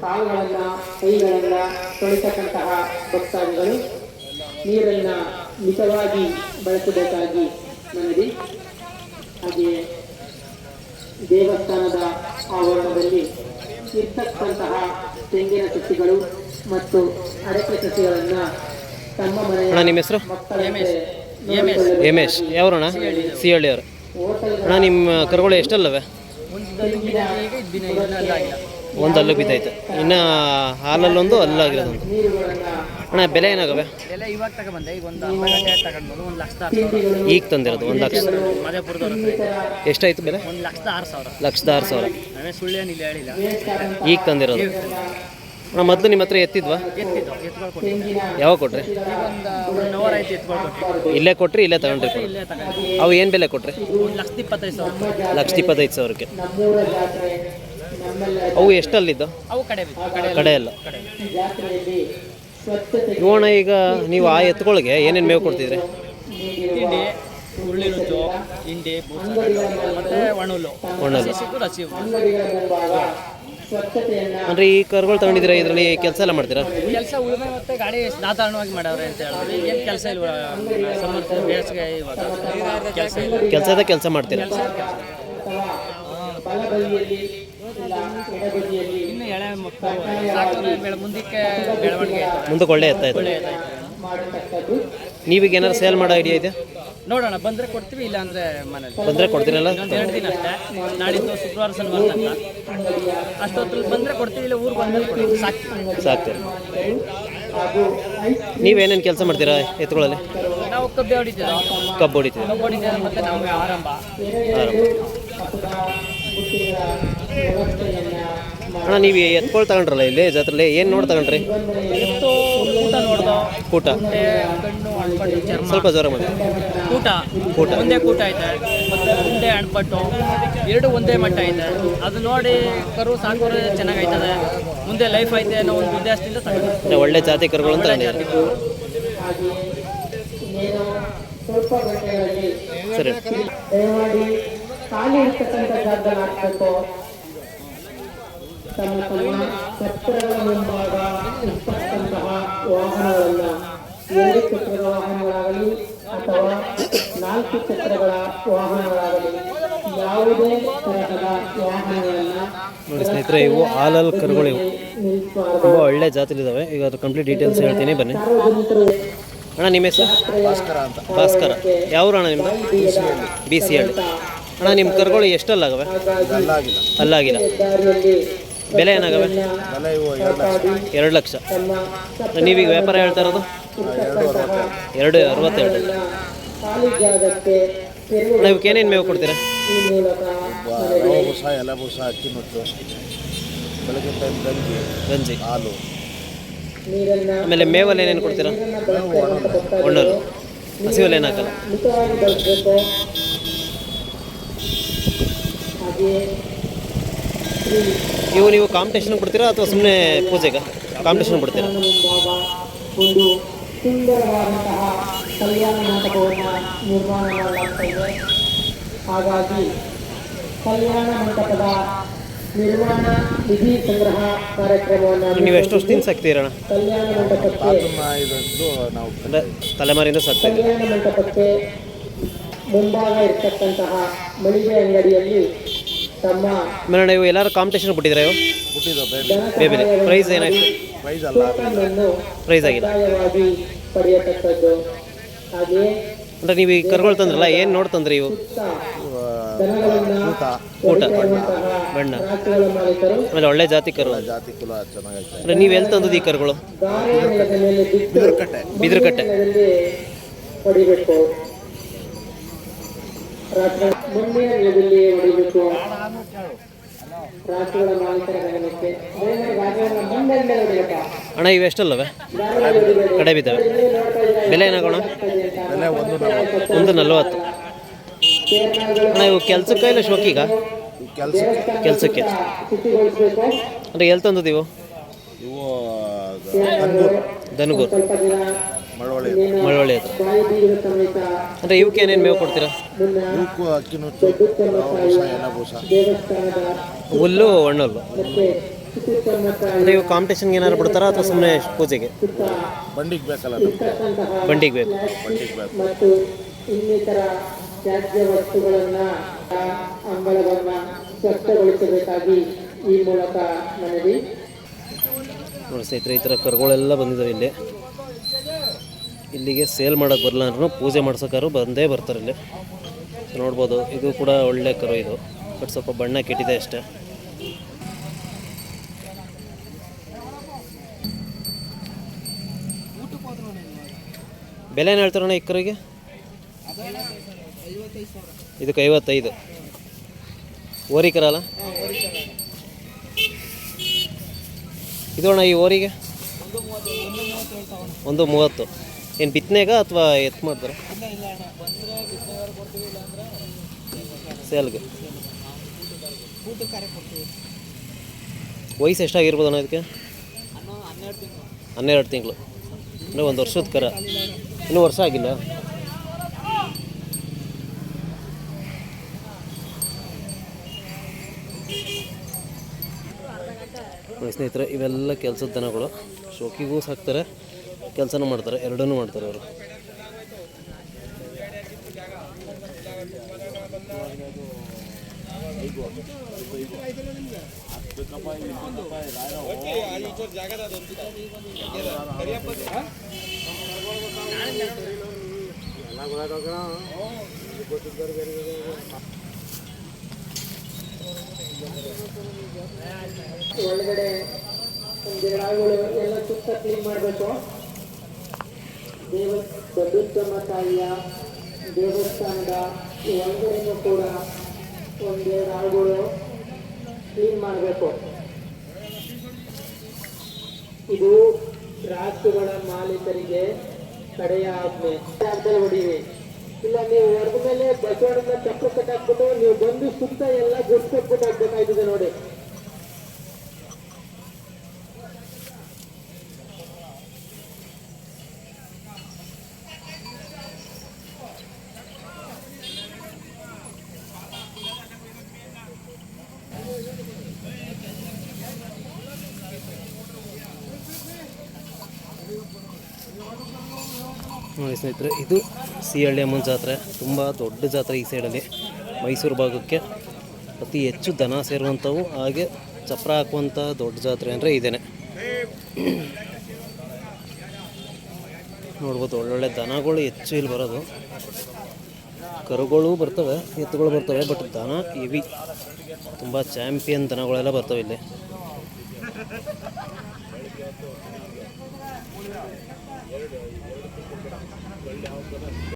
ಕಾಲುಗಳನ್ನ ಕೈಗಳನ್ನ ತೊಳಿತಕ್ಕಂತಹ ಭಕ್ತಾದಿಗಳು ನೀರನ್ನ ಮಿತವಾಗಿ ಬಳಸಬೇಕಾಗಿ ಮನವಿ. ಹಾಗೆಯೇ ದೇವಸ್ಥಾನದ ಆವರಣದಲ್ಲಿ ಇರ್ತಕ್ಕಂತಹ ತೆಂಗಿನ ಸಸಿಗಳು ಮತ್ತು ಅಡಕೆ ಸಸಿಗಳನ್ನ ತಮ್ಮ ಮನೆಯ ಅಣ್ಣ ನಿಮ್ಮ ಹೆಸರು? ಮಕ್ಕಳಂತೆ ಎಮೇಶ್ ಯಾವ್ರಣ್ಣ ಸಿ ಹಳ್ಳಿಯವರು ಅಣ್ಣ? ನಿಮ್ಮ ಕರುಗಳು ಎಷ್ಟಲ್ಲವೆ? ಒಂದು ಅಲ್ಲು ಬಿದ್ದೈತೆ. ಇನ್ನು ಹಾಲಲ್ಲೊಂದು ನೀರುಗಳನ್ನ ಅಣ್ಣ ಬೆಲೆ ಏನಾಗವೆ? ಇವಾಗ ಈಗ ಒಂದು ಅರ್ಧ ಗಂಟೆ ತಗೊಂಡ್ಬೋದು. ಒಂದು ಈಗ ತಂದಿರೋದು ಒಂದು ಲಕ್ಷ. ಎಷ್ಟಾಯ್ತು ಬೆಲೆ? ಒಂದು ಲಕ್ಷದ ಆರು ಸಾವಿರ. ಲಕ್ಷದ ಆರು ಸಾವಿರ. ನಾವೇ ಸುಳ್ಳೇನು ಇಲ್ಲ ಹೇಳಿಲ್ಲ. ಈಗ ತಂದಿರೋದು. ಅಣ್ಣ ಮೊದಲು ನಿಮ್ಮ ಹತ್ರ ಎತ್ತಿದ್ವಾ? ಯಾವಾಗ ಕೊಟ್ರಿ? ಒಂದು ಇಲ್ಲೇ ಕೊಟ್ರಿ ಇಲ್ಲೇ ತಗೊಂಡ್ರಿ? ಅವು ಏನು ಬೆಲೆ ಕೊಟ್ರಿ? ಒಂದು ಲಕ್ಷದ ಇಪ್ಪತ್ತೈದು ಸಾವಿರ. ಲಕ್ಷದ ಇಪ್ಪತ್ತೈದು ಸಾವಿರಕ್ಕೆ. ಅವು ಎಷ್ಟಲ್ಲಿದ್ದು? ಅವು ಕಡೆ ಅಲ್ಲ ಕಡೆ ಎಲ್ಲ. ನೋಡೋಣ ಈಗ ನೀವು ಆ ಎತ್ತುಗಳಿಗೆ ಏನೇನು ಮೇವು ಕೊಡ್ತಿದ್ರಿ? ತಿಂಡಿ ನುಚ್ಚು ಹಿಂಡಿ ಮತ್ತೆ ಅಂದರೆ ಈ ಕರುಗಳು ತಗೊಂಡಿದ್ರೆ ಇದರಲ್ಲಿ ಕೆಲಸ ಎಲ್ಲ ಮಾಡ್ತೀರಾ? ಕೆಲಸ ಉಳುಮೆ ಮತ್ತೆ ಗಾಡಿ ಸಾಧಾರಣವಾಗಿ ಮಾಡವ್ರೆ ಅಂತ ಹೇಳಿದ್ರೆ ಈಗೇನು ಕೆಲಸ ಬೇಸಿಗೆ ಇವಾಗ. ಕೆಲಸ ಇಲ್ಲ. ಕೆಲಸದ ಕೆಲಸ ಮಾಡ್ತೀರಾ ಅಥವಾ ಬಲಬದಿಯಲ್ಲಿ ಇಲ್ಲ ಎಡಬದಿಯಲ್ಲಿ ಇನ್ನು ಎಳೆ ಮಕ್ಕಳು ಸಾಕಿದ್ರೆ ಮುಂದಕ್ಕೆ ಬೆಳವಣಿಗೆ. ಮುಂದಕ್ಕೆ ಒಳ್ಳೆ ಎತ್ತ ಇದೆ. ಒಳ್ಳೆ ನೀವೀಗ ಏನಾರು ಸೇಲ್ ಮಾಡೋ ಐಡಿಯಾ ಇದೆ ನೋಡೋಣ ಬಂದ್ರೆ ಕೊಡ್ತೀವಿ ಇಲ್ಲ ಅಂದ್ರೆ ಮನೇಲಿ. ಬಂದರೆ ಕೊಡ್ತೀರಲ್ಲ ಎರಡು ದಿನ ಅಷ್ಟೇ. ನಾಡಿದ್ದು ಶುಕ್ರವಾರ ಶನಿವಾರ ತನಕ. ಅಷ್ಟೊತ್ತಲ್ಲಿ ಬಂದ್ರೆ ಕೊಡ್ತೀವಿ ಇಲ್ಲ ಊರಿಗೆ ಬಂದ್ರೆ ಕೊಡ್ತೀವಿ. ಸಾಕು ಸಾಕ್ತೀರ? ಐಸ್ ನೀವೇನೇನು ಕೆಲಸ ಮಾಡ್ತೀರಾ ಎತ್ತುಗಳಲ್ಲಿ? ನಾವು ಕಬ್ಬು ಹೊಡಿತೀವಿ ಕಬ್ಬು ಹೊಡಿತೀರಾ ಕಬ್ಬು ಹೊಡಿತೀವಿ ಮತ್ತೆ ನಾವು ಆರಂಭ. ವ್ಯವಸ್ಥೆಯನ್ನ ಅಣ್ಣ ನೀವು ಎತ್ಕೊಳ್ ತಗೊಂಡ್ರಲ್ಲ ಇಲ್ಲಿ ಜಾತ್ರೆಲಿ? ಏನು ನೋಡಿ ತಗೊಂಡ್ರಿ? ಊಟ ನೋಡ್ದು. ಕೂಟ ಸ್ವಲ್ಪ ಜ್ವರ ಮಾಡಿ. ಕೂಟ ಕೂಟ. ಒಂದೇ ಕೂಟ ಐತೆ. ಮತ್ತೆ ಒಂದೇ ಅಣ್ಪಟ್ಟು ಎರಡು ಒಂದೇ ಮಟ್ಟ ಐತೆ. ಅದು ನೋಡಿ ಕರು ಸಾಕು ಚೆನ್ನಾಗೈತದೆ ಮುಂದೆ ಲೈಫ್ ಐತೆ ಅನ್ನೋ ಒಂದು ಉದ್ದೇಶದಿಂದ ತಗೊಂಡು ಒಳ್ಳೆ ಜಾತಿ ಕರುಗಳು ಅಂತ ಸರಿ. ತಮ್ಮ ತಮ್ಮ ಛತ್ರಗಳ ಮುಂಭಾಗ ಇರ್ತಕ್ಕಂತಹ ವಾಹನಗಳನ್ನ ಎರಡು ಚಕ್ರದ ವಾಹನಗಳಾಗಲಿ ಅಥವಾ ನಾಲ್ಕು ಚಕ್ರಗಳ ವಾಹನಗಳಾಗಲಿ ಯಾವುದೇ ತರಹದ ವಾಹನಗಳನ್ನ ನೋಡಿ ಸ್ನೇಹಿತರೆ ಇವು ಹಾಲಲ್ ಕರುಗಳು ಇವು. ತುಂಬಾ ತುಂಬ ಒಳ್ಳೆ ಜಾತಿಲಿದ್ದಾವೆ. ಈಗ ಅದು ಕಂಪ್ಲೀಟ್ ಡೀಟೇಲ್ಸ್ ಹೇಳ್ತೀನಿ. ಬನ್ನಿ. ಅಣ್ಣ ನಿಮ್ಮ ಹೆಸರು? ಭಾಸ್ಕರ ಅಂತ. ಭಾಸ್ಕರ. ಯಾವ ಅಣ್ಣ ನಿಮ್ಮದು ಬಿ ಸಿ ಹಳ್ಳಿ ಅಣ್ಣ ನಿಮ್ಮ ಕರುಗಳು ಎಷ್ಟಲ್ಲಾಗವೆ? ಅಲ್ಲಾಗಿಲ್ಲ. ಬೆಲೆ ಏನಾಗವೆ? ಎರಡು ಲಕ್ಷ. ನೀವೀಗ ವ್ಯಾಪಾರ ಹೇಳ್ತಾ ಇರೋದು? ಎರಡು ಅರವತ್ತೆರಡು. ನೀವು ಇವಕ್ಕೆ ಏನೇನು ಮೇವು ಕೊಡ್ತೀರಾ? ರವೆ ಬೂಸ ಎಲೆ ಬೂಸ ಅಕ್ಕಿ ನುಚ್ಚು ಬೆಳಗ್ಗೆ ಟೈಮ್ ಗಂಜಿ. ಗಂಜಿ ಹಾಲು ಆಮೇಲೆ ಮೇವಲ್ಲಿ ಏನೇನು ಕೊಡ್ತೀರಾ? ಒಣರು ಹಸಿವಲ್ಲಿ ಏನು ಹಾಕಲ್ಲ ಮಿತವಾಗಿ ಬಳಸಬೇಕು ಹಾಗೆಯೇ ಶ್ರೀ ಇವು ನೀವು ಕಾಂಪಿಟೇಷನ್ ಕೊಡ್ತೀರಾ ಅಥವಾ ಸುಮ್ಮನೆ ಪೂಜೆಗೆ? ಕಾಂಪಿಟೇಷನ್ ಕೊಡ್ತೀರಾ? ಒಂದು ಸುಂದರವಾದಂತಹ ಕಲ್ಯಾಣ ಮಂಟಪವನ್ನು ನಿರ್ಮಾಣ ಮಾಡಲಾಗ್ತಾ ಇದೆ ಹಾಗಾಗಿ ಕಲ್ಯಾಣ ಮಂಟಪದ ನಿರ್ಮಾಣ ನಿಧಿ ಸಂಗ್ರಹ ಕಾರ್ಯಕ್ರಮವನ್ನು ನೀವು ಎಷ್ಟು ವರ್ಷದಿಂದ ಸಾಕ್ತೀರಣ ಕಲ್ಯಾಣ ಮಂಟಪಕ್ಕೆ ತಲೆಮಾರಿಂದ ಸಾಕ್ತೀವಿ ಕಲ್ಯಾಣ ಮಂಟಪಕ್ಕೆ ಮುಂಭಾಗ ಇರ್ತಕ್ಕಂತಹ ಮಳಿಗೆ ಅಂಗಡಿಯಲ್ಲಿ ತಮ್ಮ ನೀವು ಎಲ್ಲರೂ ಕಾಂಪಿಟೇಷನ್ ಬಿಟ್ಟಿದ್ದೀರಾ ಇವು ಪ್ರೈಸ್ ಏನಾಯ್ತು? ಪ್ರೈಸ್ ಅಲ್ಲ. ಪ್ರೈಸ್ ಆಗಿಲ್ಲ. ಅಂದ್ರೆ ಪಡೆಯತಕ್ಕದ್ದು. ಹಾಗೆಯೇ ಅಂದರೆ ನೀವು ಈ ಕರುಗಳು ತಂದ್ರಲ್ಲ ಏನು ನೋಡಿ ತಂದ್ರಿ ಇವು? ಊಟ. ಬಣ್ಣ. ಆಮೇಲೆ ಒಳ್ಳೆ ಜಾತಿ ಕರು ಜಾತಿ ಕುಲ ಚೆನ್ನಾಗೈತೆ. ಅಂದರೆ ನೀವು ಎಲ್ಲಿ ತಂದದ್ದು ಈ ಕರುಗಳು? ಬಿದ್ರಕಟ್ಟೆ. ಬಿದಿರುಕಟ್ಟೆ. ನೆಲದಲ್ಲಿ ಹೊಡಿಬೇಕು. ಮಾಲೀಕರ ಗಮನಕ್ಕೆ. ಹೊಡಿಬೇಕಾ ಅಣ್ಣ ಇವೆಷ್ಟಲ್ಲವೆ ಕಡೆ ಬಿದ್ದಾವೆ. ಬೆಲೆ ಏನಾಗೋಣ? ಒಂದು ನಲ್ವತ್ತು. ಅಣ್ಣ ಇವು ಕೆಲಸಕ್ಕೆ ಇಲ್ಲ ಶೋಕಿಗ? ಕೆಲ್ಸಕ್ಕೆ. ಅಂದರೆ ಎಲ್ಲಿ ತಂದದಿವು ಇವು? ದನಗೂರು ಮಳವಳ್ಳಿ ಹತ್ರ. ಅಂದರೆ ಇವಕ್ಕೆ ಏನೇನು ಮೇವು ಕೊಡ್ತೀರಾ? ಇವಕ್ಕೂ ಅಕ್ಕಿ ನುಚ್ಚು ಎಲೆ ಬೂಸ ದೇವಸ್ಥಾನದ ಹುಲ್ಲು ಒಣ್ಣುಲ್ಲು ಅಂದರೆ ಇವು ಕಾಂಪಿಟೇಷನ್ಗೆ ಏನಾದ್ರು ಬಿಡ್ತಾರಾ ಅಥವಾ ಸುಮ್ಮನೆ ಪೂಜೆಗೆ? ಬಂಡಿಗೆ ಬೇಕಲ್ಲ ನಮಗೆ ಬಂಡಿಗೆ ಬೇಕು. ಬಂಡಿಗೆ ಬೇಕು. ಮತ್ತು ಇನ್ನಿತರ ತ್ಯಾಜ್ಯ ವಸ್ತುಗಳನ್ನ ಆ ಅಂಗಳವನ್ನ ಸ್ವಚ್ಛಗೊಳಿಸಬೇಕಾಗಿ ಈ ಮೂಲಕ ಮನವಿ. ನೋಡಿ ಸ್ನೇಹಿತರೆ ಈ ಥರ ಕರುಗಳೆಲ್ಲ ಬಂದಿದ್ದಾವೆ ಇಲ್ಲಿ. ಇಲ್ಲಿಗೆ ಸೇಲ್ ಮಾಡೋಕೆ ಬರಲ್ಲ ಅಂದ್ರೂ ಪೂಜೆ ಮಾಡ್ಸೋಕಾರು ಬಂದೇ ಬರ್ತಾರೆ ಇಲ್ಲಿ. ನೋಡ್ಬೋದು, ಇದು ಕೂಡ ಒಳ್ಳೆ ಕರು ಇದು. ಬಟ್ ಸ್ವಲ್ಪ ಬಣ್ಣ ಕೆಟ್ಟಿದೆ ಅಷ್ಟೇ. ಬೆಲೆ ಏನು ಹೇಳ್ತಾರಣ್ಣ ಈ ಕರುಗೆ? ಇದಕ್ಕೆ ಐವತ್ತೈದು. ಓರಿ ಕರಲ್ಲ ಇದು ಅಣ್ಣ ಈ ಓರಿಗೆ? ಒಂದು ಮೂವತ್ತು. ಏನು ಬಿತ್ತನೆಗ ಅಥವಾ ಎತ್ತು ಮಾಡ್ತಾರೆ? ಸೇಲ್ಗೆ. ವಯಸ್ಸು ಎಷ್ಟಾಗಿರ್ಬೋದು ಅಣ್ಣ ಇದಕ್ಕೆ? ಹನ್ನೆರಡು ತಿಂಗಳು. ಅಂದರೆ ಒಂದು ವರ್ಷದ ಕರ. ಇನ್ನೂ ವರ್ಷ ಆಗಿಲ್ಲ? ಸ್ನೇಹಿತರೆ, ಇವೆಲ್ಲ ಕೆಲಸದ ದನಗಳು. ಶೋಕಿಗೂ ಸಾಕ್ತಾರೆ. ಕೆಲಸನೂ ಮಾಡ್ತಾರೆ ಎರಡನ್ನೂ ಮಾಡ್ತಾರೆ ಅವರು. ಒಳಗಡೆ ಎಲ್ಲ ಸುತ್ತ ಕ್ಲೀನ್ ಮಾಡಬೇಕು. ದೇವ ದೊಡ್ಡಮ್ಮ ತಾಯಿಯ ದೇವಸ್ಥಾನದ ಒಂದರಿಂದ ಕೂಡ ಒಂದೆರಡು ಆಳುಗಳು ಕ್ಲೀನ್ ಮಾಡಬೇಕು. ಇದು ರಾಸುಗಳ ಮಾಲೀಕರಿಗೆ ಕಡೆಯ ಆಜ್ಞೆ ಹೊಡೀರಿ. ಇಲ್ಲ, ನೀವು ಹೊರಗ ಮೇಲೆ ಬಸವಣ್ಣನ ಚಪ್ಪ ಕಟ್ಟಾಕ್ಬಿಟ್ಟು ನೀವು ಬಂದು ಸುತ್ತ ಎಲ್ಲ ಗುಡ್ಸ್ಕೊಟ್ಬಿಟ್ಟು ಹಾಕ್ಬೇಕಾಯ್ತದೆ ನೋಡಿ. ನೋಡಿ ಸ್ನೇಹಿತರೆ, ಇದು ಸಿಹಳ್ಳಿ ಅಮ್ಮನ ಜಾತ್ರೆ. ತುಂಬ ದೊಡ್ಡ ಜಾತ್ರೆ ಈ ಸೈಡಲ್ಲಿ. ಮೈಸೂರು ಭಾಗಕ್ಕೆ ಅತಿ ಹೆಚ್ಚು ದನ ಸೇರುವಂಥವು, ಹಾಗೆ ಚಪ್ರ ಹಾಕುವಂಥ ದೊಡ್ಡ ಜಾತ್ರೆ ಅಂದರೆ ಇದೇನೆ. ನೋಡ್ಬೋದು, ಒಳ್ಳೊಳ್ಳೆ ದನಗಳು ಹೆಚ್ಚು ಇಲ್ಲಿ ಬರೋದು. ಕರುಗಳು ಬರ್ತವೆ, ಎತ್ತುಗಳು ಬರ್ತವೆ ಬಟ್ ದನ ಇವಿ. ತುಂಬ ಚಾಂಪಿಯನ್ ದನಗಳೆಲ್ಲ ಬರ್ತವೆ ಇಲ್ಲಿ.